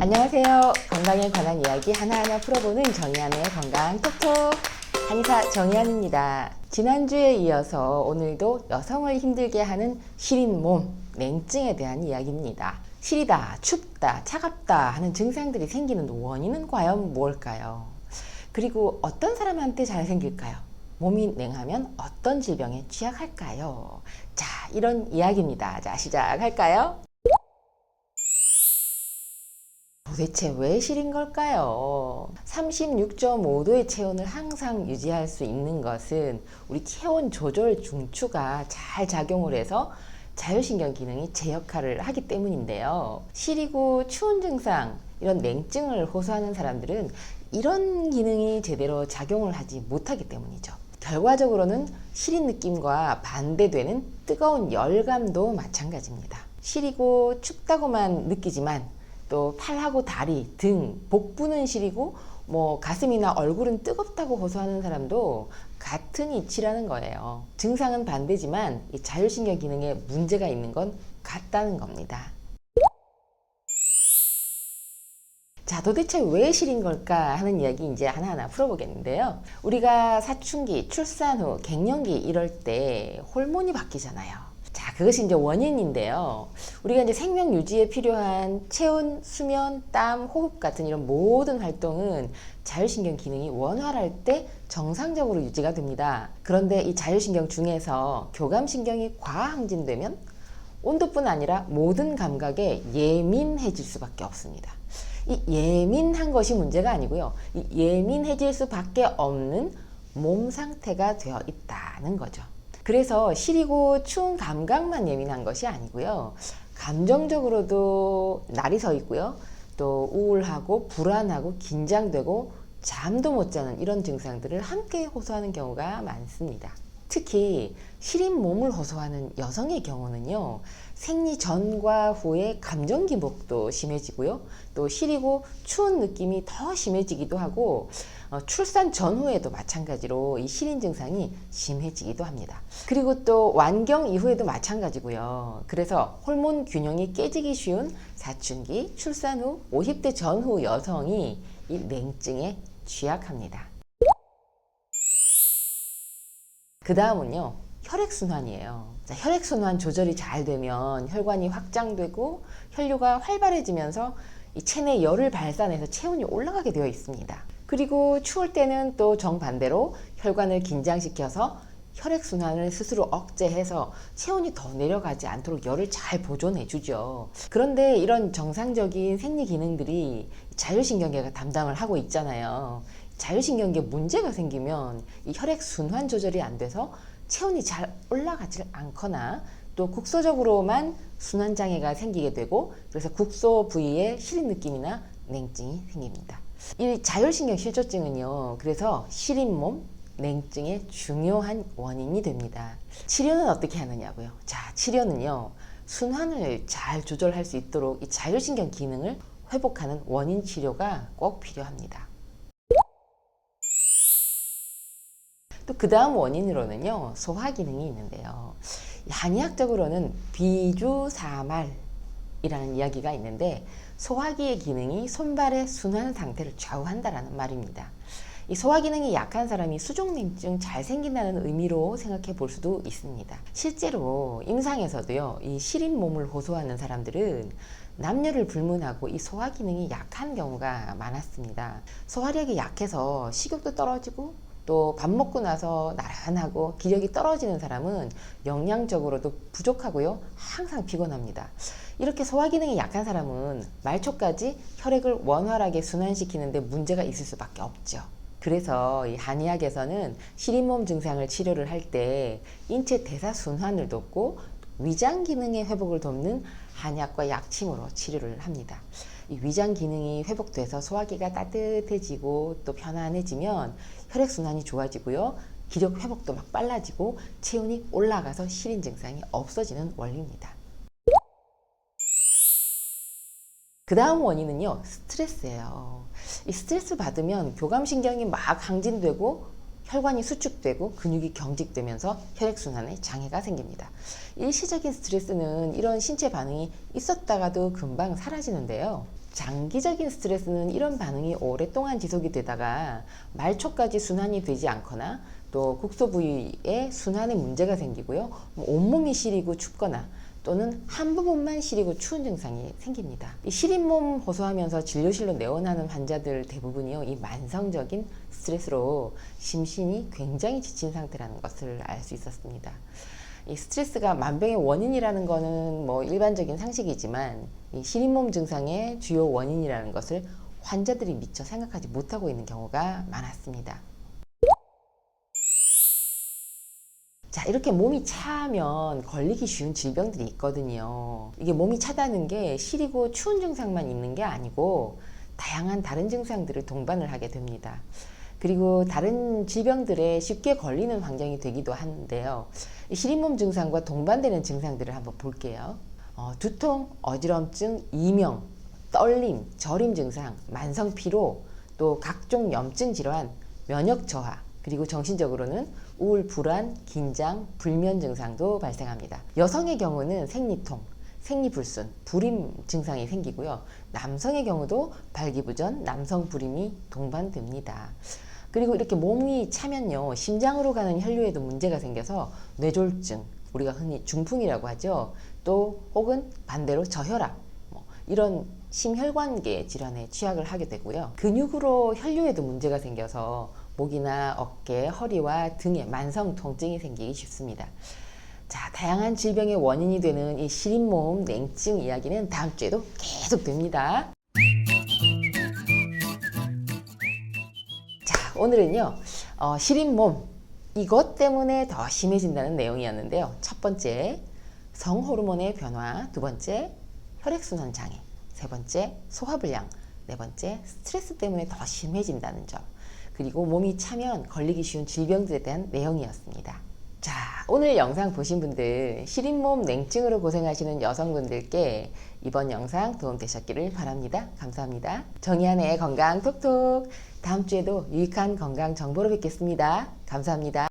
안녕하세요. 건강에 관한 이야기 하나하나 풀어보는 정의안의 건강 톡톡 한의사 정의안입니다. 지난주에 이어서 오늘도 여성을 힘들게 하는 시린 몸, 냉증에 대한 이야기입니다. 시리다, 춥다, 차갑다 하는 증상들이 생기는 원인은 과연 무엇일까요? 그리고 어떤 사람한테 잘 생길까요? 몸이 냉하면 어떤 질병에 취약할까요? 자, 이런 이야기입니다. 자, 시작할까요? 도대체 왜 시린 걸까요? 36.5도의 체온을 항상 유지할 수 있는 것은 우리 체온 조절 중추가 잘 작용을 해서 자율신경 기능이 제 역할을 하기 때문인데요. 시리고 추운 증상, 이런 냉증을 호소하는 사람들은 이런 기능이 제대로 작용을 하지 못하기 때문이죠. 결과적으로는 시린 느낌과 반대되는 뜨거운 열감도 마찬가지입니다. 시리고 춥다고만 느끼지만 또 팔하고 다리, 등, 복부는 시리고 뭐 가슴이나 얼굴은 뜨겁다고 호소하는 사람도 같은 이치라는 거예요. 증상은 반대지만 이 자율신경 기능에 문제가 있는 건 같다는 겁니다. 자, 도대체 왜 시린 걸까 하는 이야기 이제 하나하나 풀어보겠는데요. 우리가 사춘기, 출산 후, 갱년기 이럴 때 호르몬이 바뀌잖아요. 자, 그것이 이제 원인인데요. 우리가 이제 생명 유지에 필요한 체온, 수면, 땀, 호흡 같은 이런 모든 활동은 자율신경 기능이 원활할 때 정상적으로 유지가 됩니다. 그런데 이 자율신경 중에서 교감신경이 과항진되면 온도뿐 아니라 모든 감각에 예민해질 수밖에 없습니다. 이 예민한 것이 문제가 아니고요. 이 예민해질 수밖에 없는 몸 상태가 되어 있다는 거죠. 그래서 시리고 추운 감각만 예민한 것이 아니고요. 감정적으로도 날이 서 있고요. 또 우울하고 불안하고 긴장되고 잠도 못 자는 이런 증상들을 함께 호소하는 경우가 많습니다. 특히 시린 몸을 호소하는 여성의 경우는요, 생리 전과 후에 감정 기복도 심해지고요, 또 시리고 추운 느낌이 더 심해지기도 하고, 어, 출산 전후에도 마찬가지로 이 시린 증상이 심해지기도 합니다. 그리고 또 완경 이후에도 마찬가지고요. 그래서 호르몬 균형이 깨지기 쉬운 사춘기, 출산 후 50대 전후 여성이 이 냉증에 취약합니다. 그 다음은요, 혈액순환이에요. 자, 혈액순환 조절이 잘 되면 혈관이 확장되고 혈류가 활발해지면서 이 체내 열을 발산해서 체온이 올라가게 되어 있습니다. 그리고 추울 때는 또 정반대로 혈관을 긴장시켜서 혈액순환을 스스로 억제해서 체온이 더 내려가지 않도록 열을 잘 보존해 주죠. 그런데 이런 정상적인 생리 기능들이 자율신경계가 담당을 하고 있잖아요. 자율신경계에 문제가 생기면 이 혈액 순환 조절이 안 돼서 체온이 잘 올라가질 않거나 또 국소적으로만 순환 장애가 생기게 되고 그래서 국소 부위에 시린 느낌이나 냉증이 생깁니다. 이 자율신경 실조증은요. 그래서 시린 몸, 냉증의 중요한 원인이 됩니다. 치료는 어떻게 하느냐고요? 자, 치료는요. 순환을 잘 조절할 수 있도록 이 자율신경 기능을 회복하는 원인 치료가 꼭 필요합니다. 또 그 다음 원인으로는요, 소화 기능이 있는데요. 한의학적으로는 비주사말이라는 이야기가 있는데, 소화기의 기능이 손발의 순환 상태를 좌우한다라는 말입니다. 이 소화 기능이 약한 사람이 수족냉증 잘 생긴다는 의미로 생각해 볼 수도 있습니다. 실제로 임상에서도요, 이 시린 몸을 호소하는 사람들은 남녀를 불문하고 이 소화 기능이 약한 경우가 많았습니다. 소화력이 약해서 식욕도 떨어지고 또 밥 먹고 나서 나른하고 기력이 떨어지는 사람은 영양적으로도 부족하고요. 항상 피곤합니다. 이렇게 소화 기능이 약한 사람은 말초까지 혈액을 원활하게 순환시키는데 문제가 있을 수밖에 없죠. 그래서 이 한의학에서는 시린몸 증상을 치료를 할 때 인체 대사 순환을 돕고 위장 기능의 회복을 돕는 한약과 약침으로 치료를 합니다. 이 위장 기능이 회복돼서 소화기가 따뜻해지고 또 편안해지면 혈액 순환이 좋아지고요. 기력 회복도 막 빨라지고 체온이 올라가서 시린 증상이 없어지는 원리입니다. 그 다음 원인은요, 스트레스예요. 이 스트레스 받으면 교감신경이 막 항진되고 혈관이 수축되고 근육이 경직되면서 혈액순환에 장애가 생깁니다. 일시적인 스트레스는 이런 신체 반응이 있었다가도 금방 사라지는데요. 장기적인 스트레스는 이런 반응이 오랫동안 지속이 되다가 말초까지 순환이 되지 않거나 또 국소 부위에 순환에 문제가 생기고요. 뭐 온몸이 시리고 춥거나 또는 한 부분만 시리고 추운 증상이 생깁니다. 이 시린 몸 호소하면서 진료실로 내원하는 환자들 대부분이요, 이 만성적인 스트레스로 심신이 굉장히 지친 상태라는 것을 알 수 있었습니다. 이 스트레스가 만병의 원인이라는 것은 뭐 일반적인 상식이지만 이 시린 몸 증상의 주요 원인이라는 것을 환자들이 미처 생각하지 못하고 있는 경우가 많았습니다. 자, 이렇게 몸이 차면 걸리기 쉬운 질병들이 있거든요. 이게 몸이 차다는 게 시리고 추운 증상만 있는 게 아니고 다양한 다른 증상들을 동반을 하게 됩니다. 그리고 다른 질병들에 쉽게 걸리는 환경이 되기도 하는데요. 이 시린몸 증상과 동반되는 증상들을 한번 볼게요. 어, 두통, 어지럼증, 이명, 떨림, 저림 증상, 만성 피로, 또 각종 염증 질환, 면역 저하, 그리고 정신적으로는 우울, 불안, 긴장, 불면 증상도 발생합니다. 여성의 경우는 생리통, 생리불순, 불임 증상이 생기고요. 남성의 경우도 발기부전, 남성 불임이 동반됩니다. 그리고 이렇게 몸이 차면요, 심장으로 가는 혈류에도 문제가 생겨서 뇌졸중, 우리가 흔히 중풍이라고 하죠. 또 혹은 반대로 저혈압, 뭐 이런 심혈관계 질환에 취약을 하게 되고요. 근육으로 혈류에도 문제가 생겨서 목이나 어깨, 허리와 등에 만성 통증이 생기기 쉽습니다. 자, 다양한 질병의 원인이 되는 이 시린몸 냉증 이야기는 다음 주에도 계속 됩니다. 오늘은요, 어, 시린 몸 이것 때문에 더 심해진다는 내용이었는데요. 첫 번째, 성호르몬의 변화. 두 번째, 혈액순환 장애. 세 번째, 소화불량. 네 번째, 스트레스 때문에 더 심해진다는 점. 그리고 몸이 차면 걸리기 쉬운 질병들에 대한 내용이었습니다. 자, 오늘 영상 보신 분들, 시린몸 냉증으로 고생하시는 여성분들께 이번 영상 도움되셨기를 바랍니다. 감사합니다. 정의한의 건강 톡톡. 다음 주에도 유익한 건강 정보로 뵙겠습니다. 감사합니다.